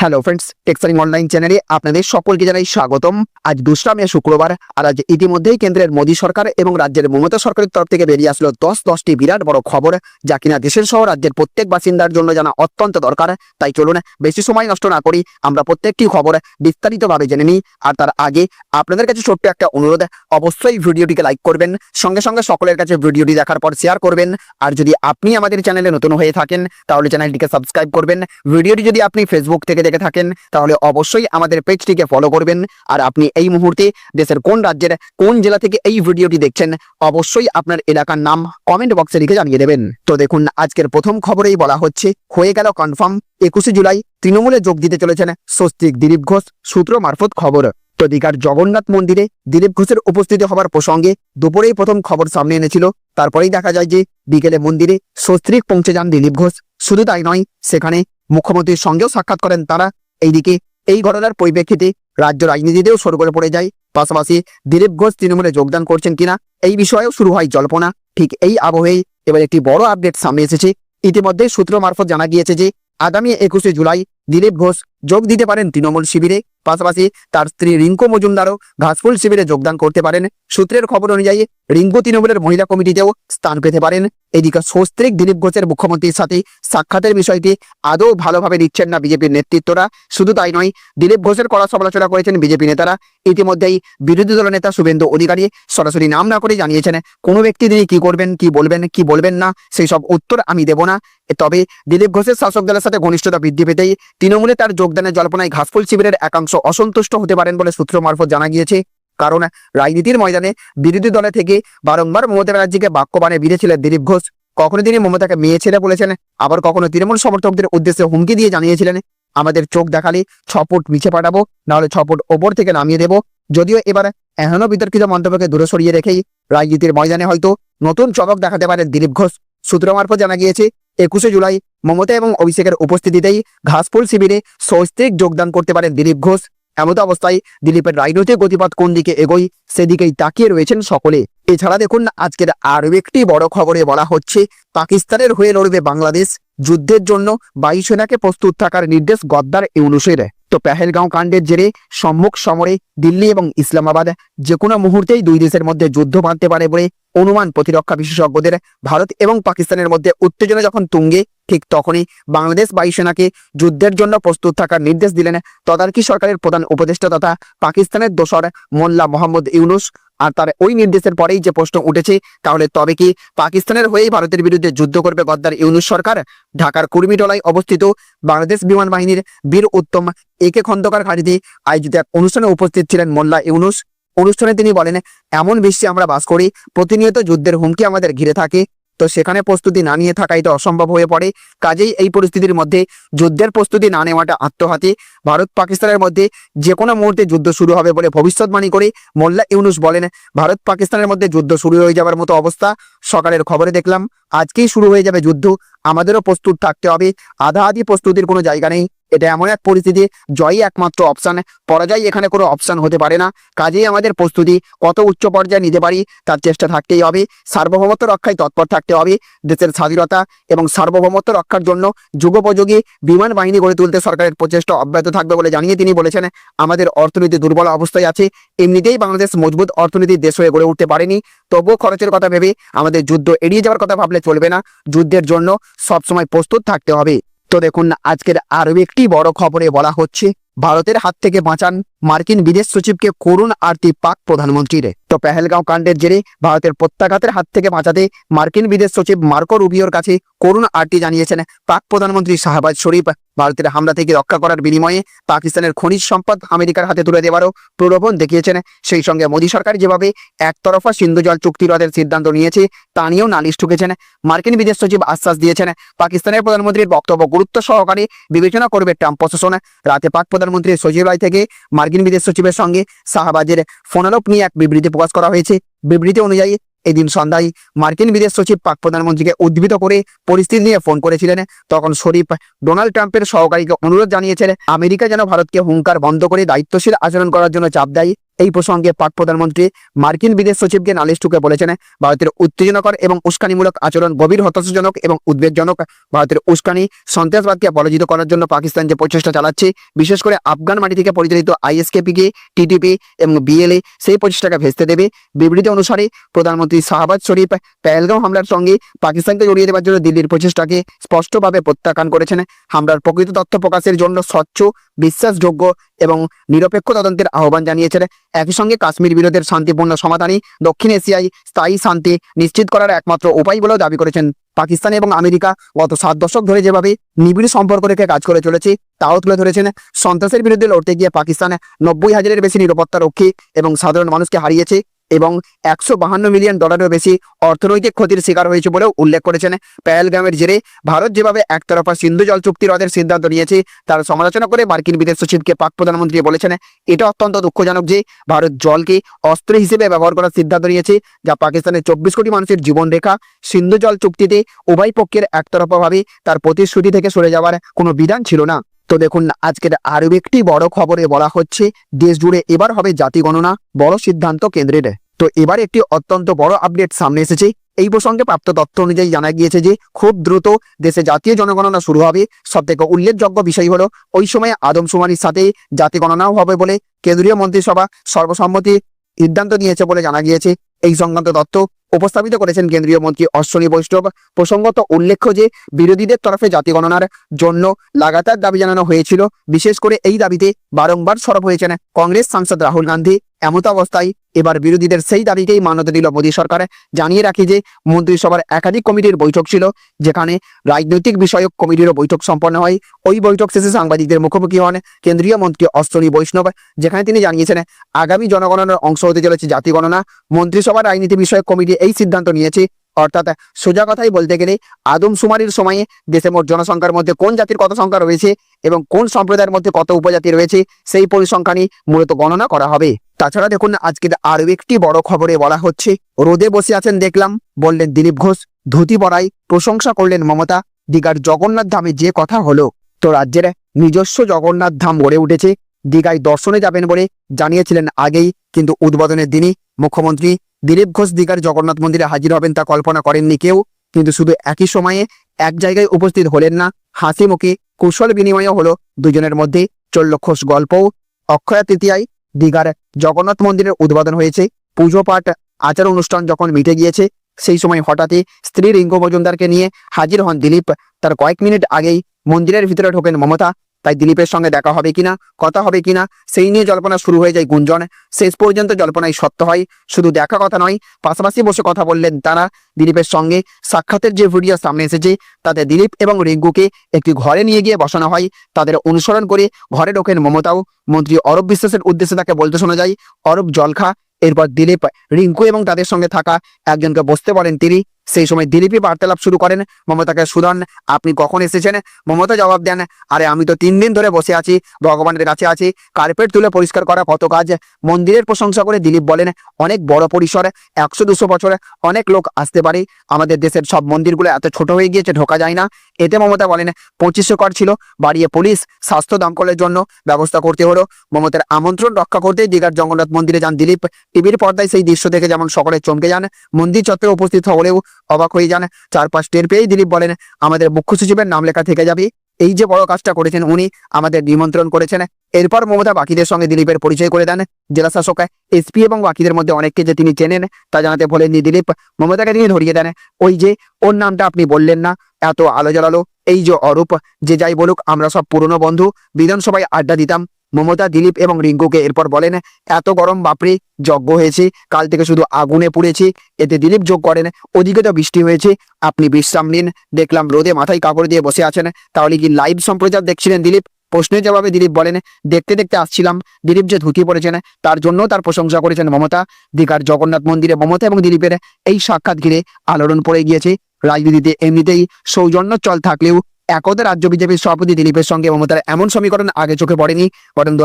Hello friends টেক্সারিং online চ্যানেলে আপনাদের সকলকে জানাই স্বাগতম। আজ দোসরা মে শুক্রবার, আর আজ ইতিমধ্যেই কেন্দ্রের মোদী সরকার এবং রাজ্যের মমতা সরকারের তরফ থেকে বেরিয়ে আসলো দশ দশটি বিরাট বড় খবর, যা কিনা দেশের সহ রাজ্যের প্রত্যেক বাসিন্দার জন্য জানা অত্যন্ত দরকার। তাই চলুন, বেশি সময় নষ্ট না করি, আমরা প্রত্যেকটি খবর বিস্তারিতভাবে জেনে নিই। আর তার আগে আপনাদের কাছে ছোট্ট একটা অনুরোধ, অবশ্যই ভিডিওটিকে লাইক করবেন, সঙ্গে সঙ্গে সকলের কাছে ভিডিওটি দেখার পর শেয়ার করবেন। আর যদি আপনি আমাদের চ্যানেলে নতুন হয়ে থাকেন, তাহলে চ্যানেলটিকে সাবস্ক্রাইব করবেন। ভিডিওটি যদি আপনি ফেসবুক থেকে দেখে থাকেন, তাহলে অবশ্যই আমাদের পেজটিকে ফলো করবেন। আর আপনি এই মুহূর্তে দেশের কোন রাজ্যের কোন জেলা থেকে এই ভিডিওটি দেখছেন, অবশ্যই আপনার এলাকার নাম কমেন্ট বক্সে লিখে জানিয়ে দেবেন। তো দেখুন, আজকের প্রথম খবরেই বলা হচ্ছে, হয়ে গেল কনফার্ম একুশে জুলাই তৃণমূলে যোগ দিতে চলেছেন স্বস্তিক দিলীপ ঘোষ, সূত্র মারফত খবর। তো দীঘার জগন্নাথ মন্দিরে দিলীপ ঘোষের উপস্থিতি হবার প্রসঙ্গে দুপুরেই প্রথম খবর সামনে এনেছিল। তারপরেই দেখা যায় যে বিকেলে মন্দিরে স্বস্তিক পৌঁছে যান দিলীপ ঘোষ। শুধু তাই নয়, সেখানে মুখ্যমন্ত্রীর সঙ্গেও সাক্ষাৎ করেন তারা। এইদিকে এই ঘটনার পরিপ্রেক্ষিতে রাজ্য রাজনীতিতেও সরগরে পড়ে যায়। পাশাপাশি দিলীপ ঘোষ তৃণমূলে যোগদান করছেন কিনা, এই বিষয়েও শুরু হয় জল্পনা। ঠিক এই আবহেই এবার একটি বড় আপডেট সামনে এসেছে। ইতিমধ্যে সূত্র মারফত জানা গিয়েছে যে, আগামী একুশে জুলাই দিলীপ ঘোষ যোগ দিতে পারেন তৃণমূল শিবিরে। পাশাপাশি তার স্ত্রী রিঙ্কু মজুমদারও ঘাসফুল শিবিরে যোগদান করতে পারেন। সূত্রের খবর অনুযায়ী রিঙ্কু তৃণমূলের মহিলা কমিটিতেও স্থান পেতে পারেন। এদিকে স্বস্ত্রিক দিলীপ ঘোষের মুখ্যমন্ত্রীর সাথে সাক্ষাতের বিষয়টি আদৌ ভালোভাবে নিচ্ছেন না বিজেপির নেতৃত্বরা। শুধু তাই নয়, দিলীপ ঘোষের কড়া সমালোচনা করেছেন বিজেপি নেতারা। ইতিমধ্যেই বিরোধী দল নেতা শুভেন্দু অধিকারী সরাসরি নাম না করে জানিয়েছেন, কোনো ব্যক্তি তিনি কি করবেন, কি বলবেন কি বলবেন না সেই সব উত্তর আমি দেব না। তবে দিলীপ ঘোষের শাসক দলের সাথে ঘনিষ্ঠতা বৃদ্ধি পেতেই তৃণমূলে তার যোগদানের জল্পনায় ঘাসফুল শিবিরের একাংশ অসন্তুষ্ট হতে পারেন বলে সূত্র মারফত জানা গিয়েছে। কারণ রাজনীতির ময়দানে বিরোধী দলে থেকে বারংবার মমতা ব্যানার্জিকে বাক্যবাণে বিঁধেছিলেন দিলীপ ঘোষ। কখনো তিনি মমতাকে মেয়ে ছেড়ে বলেছেন, আবার কখনো তৃণমূল সমর্থকদের উদ্দেশ্যে হুমকি দিয়ে জানিয়েছিলেন, আমাদের চোখ দেখালে ছ ফুট মিছে পাঠাবো, নাহলে ছ ফুট ওপর থেকে নামিয়ে দেবো। যদিও এবার এখনও বিতর্কিত মন্তব্যকে দূরে সরিয়ে রেখেই রাজনীতির ময়দানে হয়তো নতুন চমক দেখাতে পারেন দিলীপ ঘোষ। সূত্র মারফত জানা গিয়েছে, একুশে জুলাই মমতা এবং অভিষেকের উপস্থিতিতেই ঘাসফুল শিবিরে স্বস্তিক যোগদান করতে পারেন দিলীপ ঘোষ। এমত অবস্থায় দিলীপের রাজনৈতিক গতিপথ কোন দিকে এগোয়, সেদিকেই তাকিয়ে রয়েছেন সকলে। এছাড়া দেখুন, আজকের আরও একটি বড় খবরে বলা হচ্ছে, পাকিস্তানের হয়ে লড়বে বাংলাদেশ। যুদ্ধের জন্য বায়ুসেনাকে প্রস্তুত থাকার নির্দেশ গদ্দার ইউনুসের। তো পেহেলগাঁও কাণ্ডের জেরে সম্মুখ সমরে দিল্লি এবং ইসলামাবাদ যে কোনো মুহূর্তেই দুই দেশের মধ্যে যুদ্ধ বাঁধতে পারে বলে অনুমান প্রতিরক্ষা বিশেষজ্ঞদের। ভারত এবং পাকিস্তানের মধ্যে উত্তেজনা যখন তুঙ্গে, ঠিক তখনই বাংলাদেশ বায়ুসেনাকে যুদ্ধের জন্য প্রস্তুত থাকার নির্দেশ দিলেন তদারকি সরকারের প্রধান উপদেষ্টা তথা পাকিস্তানের দোসর মোল্লা মোহাম্মদ ইউনুস। আর তার ওই নির্দেশের পরেই যে প্রশ্ন উঠেছে, তাহলে তবে কি পাকিস্তানের হয়েই ভারতের বিরুদ্ধে যুদ্ধ করবে গদ্দার ইউনুস সরকার? ঢাকার কুর্মিটলায় অবস্থিত বাংলাদেশ বিমান বাহিনীর বীর উত্তম একে খন্দকার খালিদি আয়োজিত এক অনুষ্ঠানে উপস্থিত ছিলেন মোল্লা ইউনুস। অনুষ্ঠানে তিনি বলেন, এমন বিশ্বে আমরা বাস করি, প্রতিনিয়ত যুদ্ধের হুমকি আমাদের ঘিরে থাকে। তো সেখানে প্রস্তুতি না নিয়ে থাকাই তো অসম্ভব হয়ে পড়ে। কাজেই এই পরিস্থিতির মধ্যে যুদ্ধের প্রস্তুতি না নেওয়াটা আত্মহাতী ভারত পাকিস্তানের মধ্যে যে কোনো মুহূর্তে যুদ্ধ শুরু হবে বলে ভবিষ্যৎবাণী করে মোল্লা ইউনুস বলেন, ভারত পাকিস্তানের মধ্যে যুদ্ধ শুরু হয়ে যাওয়ার মতো অবস্থা। সকালের খবরে দেখলাম, আজকেই শুরু হয়ে যাবে যুদ্ধ। আমাদেরও প্রস্তুত থাকতে হবে। আধা আধি প্রস্তুতির কোনো জায়গা নেই। এটা এমন এক পরিস্থিতি, জয়ই একমাত্র অপশান পরাজয় এখানে কোনো অপশান হতে পারে না। কাজেই আমাদের প্রস্তুতি, কত উচ্চ পর্যায়ে নিতে পারি, তার চেষ্টা থাকতেই হবে। সার্বভৌমত্ব রক্ষায় তৎপর থাকতে হবে। দেশের স্বাধীনতা এবং সার্বভৌমত্ব রক্ষার জন্য যুগোপযোগী বিমান বাহিনী গড়ে তুলতে সরকারের প্রচেষ্টা অব্যাহত থাকবে বলে জানিয়ে তিনি বলেছেন। আমাদের অর্থনীতি দুর্বল অবস্থায় আছে। এমনিতেই বাংলাদেশ মজবুত অর্থনীতির দেশ হয়ে গড়ে উঠতে পারেনি। তবুও খরচের কথা ভেবে আমাদের যুদ্ধ এড়িয়ে যাওয়ার কথা ভাবলে চলবে না। যুদ্ধের জন্য সবসময় প্রস্তুত থাকতে হবে। তো দেখুন, আজকের আরও একটি বড় খবরে বলা হচ্ছে ভারতের হাত থেকে বাঁচান মার্কিন বিদেশ সচিবকে করুণ আরতি পাক প্রধানমন্ত্রীর। তো পেহেলগাঁও কাণ্ডের জেরে ভারতের প্রত্যাঘাতের হাত থেকে বাঁচাতে মার্কিন বিদেশ সচিব মার্কো রুবিওর কাছে করুণ আরতি জানিয়েছেন পাক প্রধানমন্ত্রী শাহবাজ শরীফ। ভারতের হামলা থেকে রক্ষা করার বিনিময়ে পাকিস্তানের খনিজ সম্পদ আমেরিকার হাতে তুলে দেওয়ারও প্রলোভন দেখিয়েছেন। সেই সঙ্গে মোদী সরকার যেভাবে একতরফা সিন্ধু জল চুক্তি রদের সিদ্ধান্ত নিয়েছে, তা নিয়েও নালিশ ঠুকেছেন মার্কিন বিদেশ সচিব আশ্বাস দিয়েছেন। পাকিস্তানের প্রধানমন্ত্রীর বক্তব্য গুরুত্ব সহকারে বিবেচনা করবে ট্রাম্প প্রশাসন। রাতে পাক প্রধানমন্ত্রীর সচিবালয় থেকে মার্কিন বিদেশ সচিবের সঙ্গে শাহবাজের ফোনালোপ নিয়ে এক বিবৃতি প্রকাশ করা হয়েছে। বিবৃতি অনুযায়ী, এদিন সন্ধ্যায় মার্কিন বিদেশ সচিব, পাক প্রধানমন্ত্রীকে উদ্ভিত করে পরিস্থিতি নিয়ে ফোন করেছিলেন। তখন শরীফ ডোনাল্ড ট্রাম্পের সহকারীকে অনুরোধ জানিয়েছেন, আমেরিকা যেন ভারতকে হুঙ্কার বন্ধ করে দায়িত্বশীল আচরণ করার জন্য চাপ দেয়। এই প্রসঙ্গে পাক প্রধানমন্ত্রী মার্কিন বিদেশ সচিবকে নালিশ টুকে বলেছেন, ভারতের উত্তেজনাকর এবং উস্কানিমূলক আচরণ গভীর হতাশাজনক এবং উদ্বেগজনক। ভারতের উস্কানি, সন্ত্রাসবাদকে পরাজিত করার জন্য পাকিস্তান যে প্রচেষ্টা চালাচ্ছে, বিশেষ করে আফগান মাটি থেকে পরিচালিত আইএসকেপিকে, টিটিপি এবং বিএলএ সেই প্রচেষ্টাকে ভেস্তে দেবে। বিবৃতি অনুসারে প্রধানমন্ত্রী শাহবাজ শরীফ পেহেলগাঁও হামলার সঙ্গে পাকিস্তানকে জড়িয়ে দেওয়ার জন্য দিল্লির প্রচেষ্টাকে স্পষ্টভাবে প্রত্যাখ্যান করেছেন। হামলার প্রকৃত তথ্য প্রকাশের জন্য স্বচ্ছ বিশ্বাসযোগ্য এবং নিরপেক্ষ তদন্তের আহ্বান জানিয়েছেন। একই সঙ্গে কাশ্মীর বিরোধের শান্তিপূর্ণ সমাধানই দক্ষিণ এশিয়ায় স্থায়ী শান্তি নিশ্চিত করার একমাত্র উপায় বলেও দাবি করেছেন। পাকিস্তান এবং আমেরিকা গত সাত দশক ধরে যেভাবে নিবিড় সম্পর্ক রেখে কাজ করে চলেছে, তাও তুলে ধরেছেন, সন্ত্রাসের বিরুদ্ধে লড়তে গিয়ে পাকিস্তান নব্বই হাজারের বেশি নিরাপত্তা রক্ষী এবং সাধারণ মানুষকে হারিয়েছে এবং একশো বাহান্ন মিলিয়ন ডলারেরও বেশি অর্থনৈতিক ক্ষতির শিকার হয়েছে বলেও উল্লেখ করেছেন পেহেলগামের জেরে ভারত যেভাবে একতরফা সিন্ধু জল চুক্তি রদের সিদ্ধান্ত নিয়েছে, তার সমালোচনা করে মার্কিন বিদেশ সচিবকে পাক প্রধানমন্ত্রী বলেছেন, এটা অত্যন্ত দুঃখজনক যে ভারত জলকে অস্ত্র হিসেবে ব্যবহার করার সিদ্ধান্ত নিয়েছে, যা পাকিস্তানের চব্বিশ কোটি মানুষের জীবন রেখা সিন্ধু জল চুক্তিতে উভয় পক্ষের একতরফাভাবে তার প্রতিশ্রুতি থেকে সরে যাওয়ার কোনো বিধান ছিল না। তো দেখুন, আজকের আরও একটি বড় খবরে বলা হচ্ছে, দেশ জুড়ে এবার হবে জাতি গণনা, বড় সিদ্ধান্ত কেন্দ্রের। তো এবার একটি অত্যন্ত বড় আপডেট সামনে এসেছে। এই প্রসঙ্গে প্রাপ্ত তথ্য অনুযায়ী জানা গিয়েছে যে, খুব দ্রুত দেশে জাতীয় জনগণনা শুরু হবে। সব থেকে উল্লেখযোগ্য বিষয় হলো, ওই সময় আদমশুমারির সাথে জাতি গণনাও হবে বলে কেন্দ্রীয় মন্ত্রিসভা সর্বসম্মতি সিদ্ধান্ত নিয়েছে বলে জানা গিয়েছে। এই সংক্রান্ত তথ্য উপস্থাপিত করেছেন কেন্দ্রীয় মন্ত্রী অশ্বনী বৈষ্ণব। প্রসঙ্গত উল্লেখ্য যে, বিরোধীদের তরফে জাতি গণনার জন্য লাগাতার দাবি জানানো হয়েছিল। বিশেষ করে এই দাবিতে বারংবার সরব হয়েছেন কংগ্রেস সাংসদ রাহুল গান্ধী। এমত অবস্থায় এবার বিরোধীদের সেই দাবিকেই মান্যতা দিল মোদী সরকার। জানিয়ে রাখি যে, মন্ত্রিসভার একাধিক কমিটির বৈঠক ছিল, যেখানে রাজনৈতিক বিষয়ক কমিটিরও বৈঠক সম্পন্ন হয়। ওই বৈঠক শেষে সাংবাদিকদের মুখোমুখি হন কেন্দ্রীয় মন্ত্রী অশ্বনী বৈষ্ণব। যেখানে তিনি জানিয়েছেন, আগামী জনগণনার অংশ হতে চলেছে জাতি গণনা। মন্ত্রিসভার রাজনীতি বিষয়ক কমিটি এই সিদ্ধান্ত নিয়েছে। অর্থাৎ সোজা কথাই বলতে গেলে আদমশুমারির সময়ে দেশে মোট জনসংখ্যার মধ্যে কোন জাতির কত সংখ্যা রয়েছে এবং কোন সম্প্রদায়ের মধ্যে কত উপজাতি রয়েছে, সেই পরিসংখ্যানই মূলত গণনা করা হবে। তাছাড়া দেখুন আজকের আরও একটি বড় খবরে বলা হচ্ছে, রোদে বসে আছেন দেখলাম, বললেন দিলীপ ঘোষ, ধুতি পরাই প্রশংসা করলেন মমতা, দীঘার জগন্নাথ ধামে যে কথা হলো, তো রাজ্যের নিজস্ব জগন্নাথ ধাম গড়ে উঠেছে, দীঘায় দর্শনে যাবেন বলে জানিয়েছিলেন আগেই, কিন্তু উদ্বোধনের দিনই মুখ্যমন্ত্রী দিলীপ ঘোষ দীঘার জগন্নাথ মন্দিরে হাজির হবেন তা কল্পনা করেননি কেউ, কিন্তু শুধু একই সময়ে এক জায়গায় উপস্থিত হলেন না হাসি মুখে কুশল বিনিময়ও হলো দুজনের মধ্যে চলল খোশ গল্পও, অক্ষয়া তৃতীয়ায় দীঘার জগন্নাথ মন্দিরের উদ্বোধন হয়েছে। পুজো পাঠ, আচার অনুষ্ঠান যখন মিটে গিয়েছে, সেই সময় হঠাৎই স্ত্রী রিঙ্কু মজুমদারকে নিয়ে হাজির হন দিলীপ। তার কয়েক মিনিট আগেই মন্দিরের ভিতরে ঢোকেন মমতা। তাই দিলীপের সঙ্গে দেখা হবে কিনা, কথা হবে কিনা, সেই নিয়ে জল্পনা শুরু হয়ে যায় গুঞ্জন। শেষ পর্যন্ত জল্পনাই সত্য হয়, শুধু দেখা কথা নয়, পাশাপাশি বসে কথা বললেন তারা। দিলীপের সঙ্গে সাক্ষাতের যে ভিডিও সামনে এসেছে, তাতে দিলীপ এবং রিঙ্কুকে একটি ঘরে নিয়ে গিয়ে বসানো হয়। তাদের অনুসরণ করে ঘরে ঢোকেন মমতাও। মন্ত্রী অরব বিশ্বাসের উদ্দেশ্যে তাকে বলতে শোনা যায় অরব জলখা। এরপর দিলীপ, রিঙ্কু এবং তাদের সঙ্গে থাকা একজনকে বসতে বলেন তিনি। সেই সময় দিলীপই বার্তালাপ শুরু করেন। মমতাকে সুধন আপনি কখন এসেছেন? মমতা জবাব দেন, আরে আমি তো তিন দিন ধরে বসে আছি, ভগবানের কাছে আছি। কার্পেট তুলে পরিষ্কার করা কত কাজ? মন্দিরের প্রশংসা করে দিলীপ বলেন, অনেক বড় পরিসর, একশো দুশো বছরে, অনেক লোক আসতে পারে। আমাদের দেশের সব মন্দিরগুলো এত ছোট হয়ে গিয়েছে, ঢোকা যায় না। এতে মমতা বলেন, পঁচিশশো কর ছিল, বাড়িয়ে পুলিশ, স্বাস্থ্য দমকলের জন্য ব্যবস্থা করতে হলো। মমতার আমন্ত্রণ রক্ষা করতে দীঘার জগন্নাথ মন্দিরে যান দিলীপ। টিভির পর্দায় সেই দৃশ্য দেখে যেমন সকলে চমকে যান, মন্দির চত্বরে উপস্থিত হলেও অবাক হয়ে যান। চারপাশ টের পেয়েই দিলীপ বলেন, আমাদের মুখ্য সচিবের নাম লেখা থেকে যাবে। এই যে বড় কাজটা করেছেন উনি, আমাদের নিমন্ত্রণ করেছেন। এরপর মমতা বাকিদের সঙ্গে দিলীপের পরিচয় করে দেন। জেলা শাসক, এসপি এবং বাকিদের মধ্যে অনেককে যে তিনি চেনেন, তা জানাতে বলেননি দিলীপ। মমতাকে তিনি ধরিয়ে দেন। ওই যে, ওর নামটা আপনি বললেন না, এত আলো জ্বালালো। এই যে অরূপ, যে যাই বলুক, আমরা সব পুরনো বন্ধু। বিধানসভায় আড্ডা দিতাম। মমতা, দিলীপ এবং রিঙ্কুকে এরপর বলেন, এত গরম, বাপরে যজ্ঞ হয়েছে। কাল থেকে শুধু আগুনে পুড়েছি। এতে দিলীপ যোগ করেন, ওদিকে তো বৃষ্টি হয়েছে। আপনি বিশ্রাম নিন। দেখলাম রোদে মাথায় কাপড় দিয়ে বসে আছেন। তাহলে কি লাইভ সম্প্রচার দেখছিলেন দিলীপ? প্রশ্নের জবাবে দিলীপ বলেন, দেখতে দেখতে আসছিলাম। দিলীপ যে ধুতি পড়েছেন, তার জন্য তার প্রশংসা করেছেন মমতা। দীঘার জগন্নাথ মন্দিরে মমতা এবং দিলীপের এই সাক্ষাৎ ঘিরে আলোড়ন পড়ে গিয়েছে। রাজনীতিতে এমনিতেই সৌজন্য চল থাকলেও একদা রাজ্য বিজেপির সভাপতি দিলীপের সঙ্গে মমতার এমন সমীকরণ আগে চোখে পড়েনি, বরং দু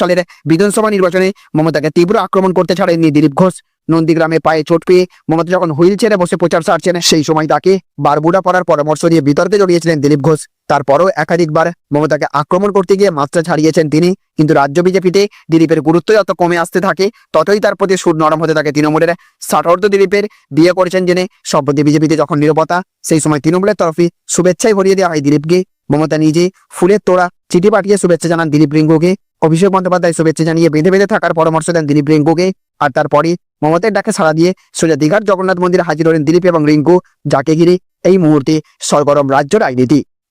সালের বিধানসভা নির্বাচনে মমতাকে তীব্র আক্রমণ করতে ছাড়েননি দিলীপ ঘোষ। নন্দীগ্রামে পায়ে চোট পেয়ে মমতা যখন হুইল বসে প্রচার সারছেন, সেই সময় তাকে বারবুড়া পড়ার পরামর্শ দিয়ে বিতর্কে জড়িয়েছিলেন দিলীপ ঘোষ। তারপরও একাধিকবার মমতাকে আক্রমণ করতে গিয়ে মাত্রা ছাড়িয়েছেন তিনি। কিন্তু রাজ্য বিজেপিতে দিলীপের গুরুত্ব যত কমে আসতে থাকে, ততই তার প্রতি সুর নরম হতে থাকে তৃণমূলের। ষাটর্ধ দিলীপের বিয়ে করেছেন জেনে সম্প্রতি বিজেপিতে যখন নিরাপত্তা সেই সময় তৃণমূলের তরফে শুভেচ্ছাই ভরিয়ে দেওয়া হয় দিলীপকে। মমতা নিজে ফুলের তোড়া, চিঠি পাঠিয়ে শুভেচ্ছা জানান দিলীপ রিঙ্গুকে অভিষেক বন্দ্যোপাধ্যায় শুভেচ্ছা জানিয়ে বেঁধে বেঁধে থাকার পরামর্শ দেন দিলীপ রিঙ্গুকে আর তারপরে মমতার ডাকে সাড়া দিয়ে সোজা দীঘার জগন্নাথ মন্দিরে হাজির হলেন দিলীপ এবং রিঙ্কু। যাকে ঘিরে এই মুহূর্তে সরগরম রাজ্য রাজনীতি।